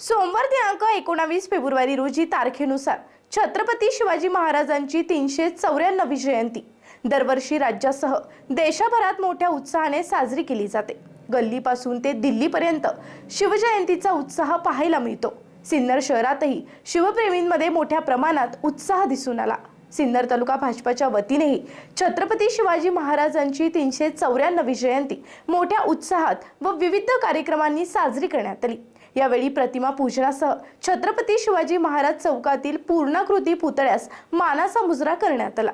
सोमवार दिनांक एकोणावीस फेब्रुवारी रोजी तारखेनुसार छत्रपती शिवाजी महाराजांची तीनशे चौऱ्याण्णवी जयंती. दरवर्षी राज्यासह देशभरात मोठ्या उत्साहाने साजरी केली जाते. गल्लीपासून ते दिल्लीपर्यंत शिवजयंतीचा उत्साह पाहायला मिळतो. सिन्नर शहरातही शिवप्रेमींमध्ये मोठ्या प्रमाणात उत्साह दिसून आला. सिन्नर तालुका भाजपाच्या वतीनेही छत्रपती शिवाजी महाराजांची तीनशे चौऱ्याण्णवी जयंती मोठ्या उत्साहात व विविध कार्यक्रमांनी साजरी करण्यात आली. यावेळी प्रतिमा पूजनासह छत्रपती शिवाजी महाराज चौकातील पूर्णाकृती पुतळ्यास मानाचा मुजरा करण्यात आला.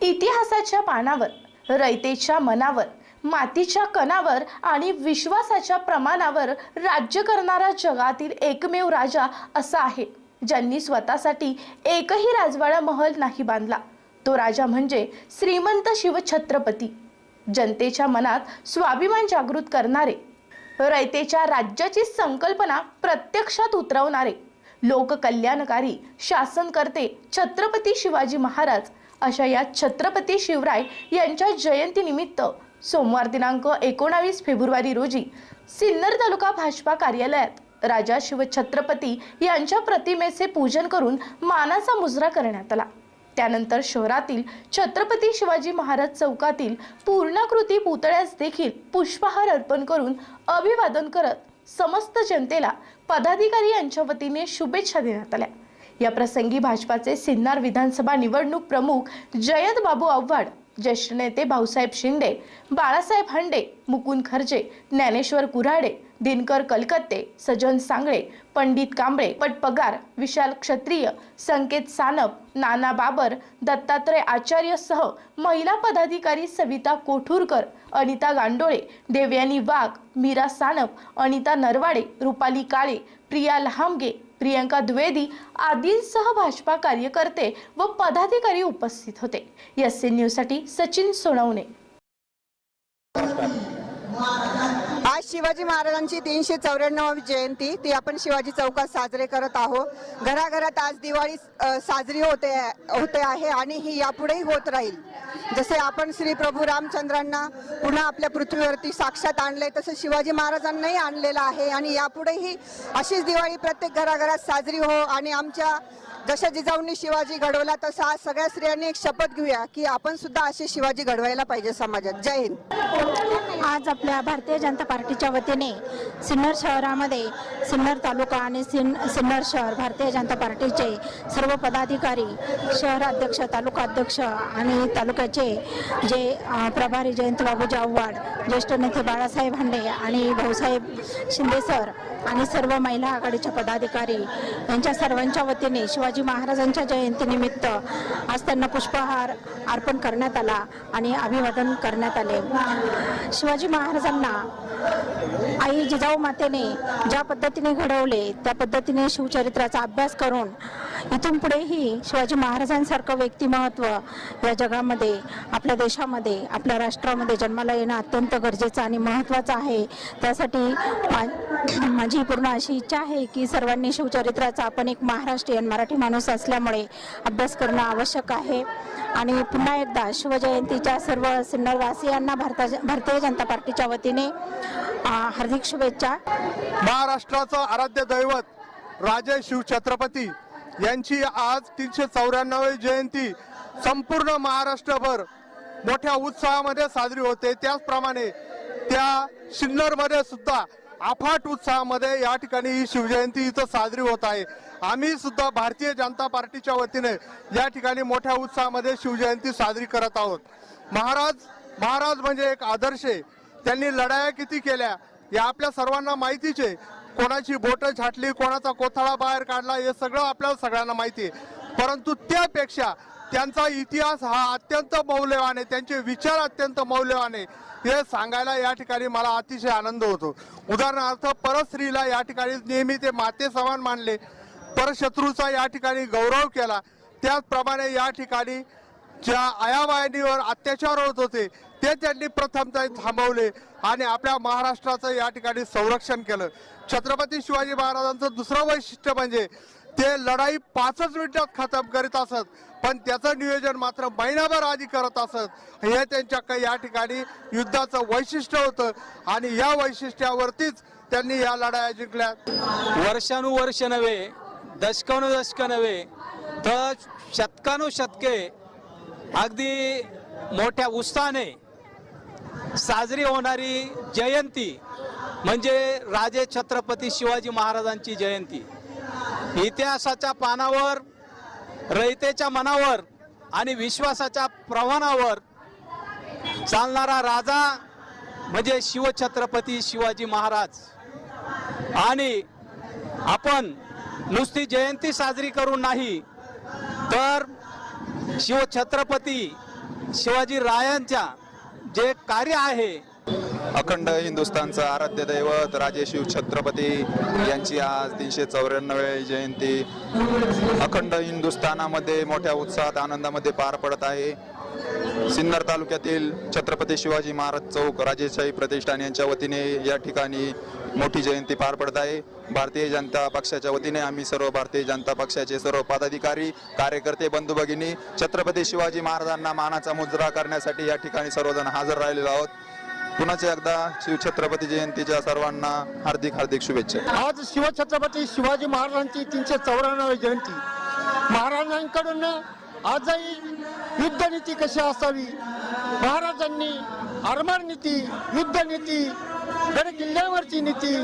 इतिहासाच्या पानावर रयतेच्या मनावर मातीच्या कणावर आणि विश्वासाच्या प्रमाणावर राज्य करणारा जगातील एकमेव राजा असा आहे. ज्यांनी स्वतःसाठी एकही राजवाडा महल नाही बांधला. तो राजा म्हणजे श्रीमंत शिवछत्रपती. जनतेच्या मनात स्वाभिमान जागृत करणारे. रयतेच्या राज्याची संकल्पना प्रत्यक्षात उतरवणारे. लोककल्याणकारी शासनकर्ते छत्रपती शिवाजी महाराज अशा या छत्रपती शिवराय यांच्या जयंतीनिमित्त सोमवार दिनांक एकोणावीस फेब्रुवारी रोजी सिन्नर तालुका भाजपा कार्यालयात राजा शिवछत्रपती यांच्या प्रतिमेचे पूजन करून मानाचा मुजरा करण्यात आला. त्यानंतर शहरातील छत्रपती शिवाजी महाराज चौकातील पूर्णाकृती पुतळ्यास देखील पुष्पहार अर्पण करून अभिवादन करत समस्त जनतेला पदाधिकारी यांच्या वतीने शुभेच्छा देण्यात आल्या. या प्रसंगी भाजपाचे सिन्नर विधानसभा निवडणूक प्रमुख जयंत बाबू आव्हाड ज्येष्ठ नेते भाऊसाहेब शिंदे बाळासाहेब हंडे मुकुंद खर्जे ज्ञानेश्वर कुऱ्हाडे दिनकर कलकत्ते सजन सांगळे पंडित कांबळे पट पगार विशाल क्षत्रिय संकेत सानप नाना बाबर दत्तात्रय आचार्यसह महिला पदाधिकारी सविता कोठूरकर अनिता गांडोळे देवयानी वाघ मीरा सानप अनिता नरवाडे रुपाली काळे प्रिया लहामगे प्रियंका द्विवेदी आदींसह भाजपा कार्यकर्ते व पदाधिकारी उपस्थित होते. एस न्यूजसाठी सचिन सोनवणे. आज शिवाजी महाराजांची तीनशे चौऱ्याण्णवावी जयंती. ती आपण शिवाजी चौकात साजरे करत आहोत. घराघरात आज दिवाळी साजरी होते होते आहे आणि ही यापुढेही होत राहील. जसे आपण श्री प्रभू रामचंद्रांना पुन्हा आपल्या पृथ्वीवरती साक्षात आणले तसं शिवाजी महाराजांनाही आणलेलं आहे. आणि यापुढेही अशीच दिवाळी प्रत्येक घराघरात साजरी हो आणि आमच्या जशा जिजाऊंनी शिवाजी घडवला तसा आज सगळ्या स्त्रियांनी एक शपथ घेऊया की आपण सुद्धा असे शिवाजी घडवायला पाहिजे समाजात. जय हिंद. आज आपल्या भारतीय जनता पार्टीच्या वतीने सिन्नर शहरामध्ये सिन्नर तालुका आणि सिन सिन्नर शहर भारतीय जनता पार्टीचे सर्व पदाधिकारी शहराध्यक्ष तालुका अध्यक्ष आणि तालुक्याचे जे प्रभारी जयंत बाबूजी आव्हाड ज्येष्ठ नेते बाळासाहेब हांडे आणि भाऊसाहेब शिंदे सर आणि सर्व महिला आघाडीच्या पदाधिकारी यांच्या सर्वांच्या वतीने शिवाजी महाराजांच्या जयंतीनिमित्त आज त्यांना पुष्पहार अर्पण करण्यात आला आणि अभिवादन करण्यात आले. शिवाजी महाराजांना आई जिजाऊ मातेने ज्या पद्धतीने घडवले त्या पद्धतीने शिवचरित्राचा अभ्यास करून इथून पुढेही शिवाजी महाराजांसारखं व्यक्तिमत्व या जगामध्ये आपल्या देशामध्ये आपल्या राष्ट्रामध्ये जन्माला येणं अत्यंत गरजेचं आणि महत्त्वाचं आहे. त्यासाठी माझी पूर्ण अशी इच्छा आहे की सर्वांनी शिवचरित्राचा आपण एक महाराष्ट्रीयन मराठी माणूस असल्यामुळे अभ्यास करणं आवश्यक आहे. आणि पुन्हा एकदा शिवजयंतीच्या सर्व सिन्नरवासियांना भारता भारतीय जनता पार्टीच्या वतीने हार्दिक शुभेच्छा. महाराष्ट्राचं आराध्य दैवत राजे शिव छत्रपती यांची आज तीनशे चौऱ्याण्णवी जयंती संपूर्ण महाराष्ट्रभर मोठ्या उत्साहामध्ये साजरी होते. त्याचप्रमाणे त्या सिन्नरमध्ये सुद्धा अफाट उत्साहामध्ये या ठिकाणी ही शिवजयंती इथं साजरी होत आहे. आम्ही सुद्धा भारतीय जनता पार्टीच्या वतीने या ठिकाणी मोठ्या उत्साहामध्ये शिवजयंती साजरी करत आहोत. महाराज महाराज म्हणजे एक आदर्श आहे. त्यांनी लढाया किती केल्या या आपल्या सर्वांना माहितीच आहे. कोणाची बोटं छाटली कोणाचा कोथळा बाहेर काढला हे सगळं आपल्याला सगळ्यांना माहिती आहे. परंतु त्यापेक्षा त्यांचा इतिहास हा अत्यंत मौल्यवान आहे त्यांचे विचार अत्यंत मौल्यवान आहे. हे सांगायला या ठिकाणी मला अतिशय आनंद होतो. उदाहरणार्थ परस्त्रीला या ठिकाणी नेहमी ते माते समान मानले. परशत्रूचा या ठिकाणी गौरव केला. त्याचप्रमाणे या ठिकाणी ज्या आयाबायनीवर अत्याचार होत होते ते त्यांनी प्रथमतः थांबवले आणि आपल्या महाराष्ट्राचं या ठिकाणी संरक्षण केलं. छत्रपती शिवाजी महाराजांचं दुसरं वैशिष्ट्य म्हणजे ते लढाई पाचच मिनिटात खतम करीत असत पण त्याचं नियोजन मात्र महिनाभर आधी करत असत. हे त्यांच्या काही या ठिकाणी युद्धाचं वैशिष्ट्य होतं आणि या वैशिष्ट्यावरतीच त्यांनी या लढाया जिंकल्या वर्षानुवर्ष नव्हे दशकानुदशक नव्हे तर शतकानुशतके अगदी मोठ्या उत्साहाने साजरी होणारी जयंती म्हणजे राजे छत्रपती शिवाजी महाराजांची जयंती. इतिहासाच्या पानावर रयतेच्या मनावर आणि विश्वासाच्या प्रवाणावर चालणारा राजा म्हणजे शिवछत्रपती शिवाजी महाराज. आणि आपण नुसती जयंती साजरी करून नाही तर शिवछत्रपती शिवाजी रायांच्या जे कार्य आहे अखंड हिंदुस्थानचं आराध्य दैवत राजे शिव छत्रपती यांची आज तीनशे चौऱ्याण्णवे जयंती. अखंड हिंदुस्थानामध्ये मोठ्या उत्साहात आनंदामध्ये पार पडत आहे. सिन्नर तालुक्यातील छत्रपती शिवाजी महाराज चौक राजेशाही प्रतिष्ठान यांच्या वतीने या ठिकाणी मोठी जयंती पार पडत आहे. भारतीय जनता पक्षाच्या वतीने आम्ही सर्व भारतीय जनता पक्षाचे सर्व पदाधिकारी कार्यकर्ते बंधू भगिनी छत्रपती शिवाजी महाराजांना मानाचा मुजरा करण्यासाठी या ठिकाणी सर्वजण हजर राहिलेलो आहोत. पुन्हा एकदा शिवछत्रपती जयंतीच्या सर्वांना हार्दिक हार्दिक शुभेच्छा. आज शिवछत्रपती शिवाजी महाराजांची तीनशे चौऱ्याण्णव जयंती. महाराजांकडून आजही युद्धनीती कशी असावी? महाराजांनी आरमार नीती युद्धनीती गड किल्ल्यावरची नीती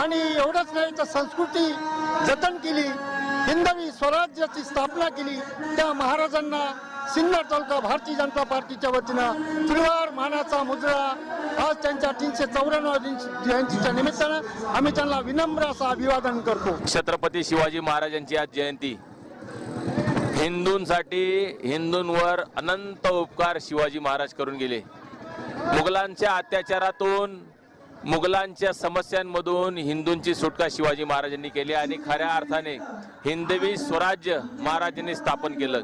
आणि एवढंच नाही तर संस्कृती जतन केली हिंदवी स्वराज्याची स्थापना केली त्या महाराजांना सिन्नर तालुका भारतीय जनता पार्टीच्या वतीनं त्रिवार मानाचा मुजरा आज त्यांच्या तीनशे चौऱ्याण्णव जयंतीच्या निमित्तानं आम्ही त्यांना विनम्र असं अभिवादन करतो. छत्रपती शिवाजी महाराजांची आज जयंती. हिंदूंसाठी हिंदूंवर अनंत उपकार शिवाजी महाराज करून गेले. मुघलांच्या अत्याचारातून मुघलांच्या समस्यांमधून हिंदूंची सुटका शिवाजी महाराजांनी केली आणि खऱ्या अर्थाने हिंदवी स्वराज्य महाराजांनी स्थापन केलं.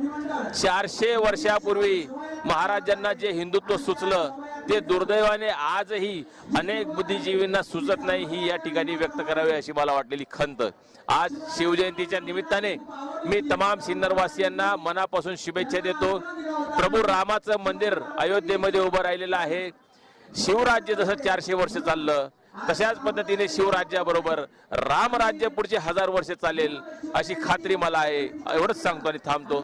चारशे वर्षापूर्वी महाराजांना जे हिंदुत्व सुचलं ते दुर्दैवाने आजही अनेक बुद्धिजीवींना सुचत नाही ही या ठिकाणी व्यक्त करावी अशी मला वाटलेली खंत. आज शिवजयंतीच्या निमित्ताने मी तमाम सिन्नरवासियांना मनापासून शुभेच्छा देतो. प्रभू रामाचं मंदिर अयोध्येमध्ये उभं राहिलेलं आहे. शिवराज्य जसं चारशे वर्ष चाललं तशाच पद्धतीने शिवराज्याबरोबर रामराज्य पुढचे हजार वर्ष चालेल अशी खात्री मला आहे. एवढंच सांगतो आणि थांबतो.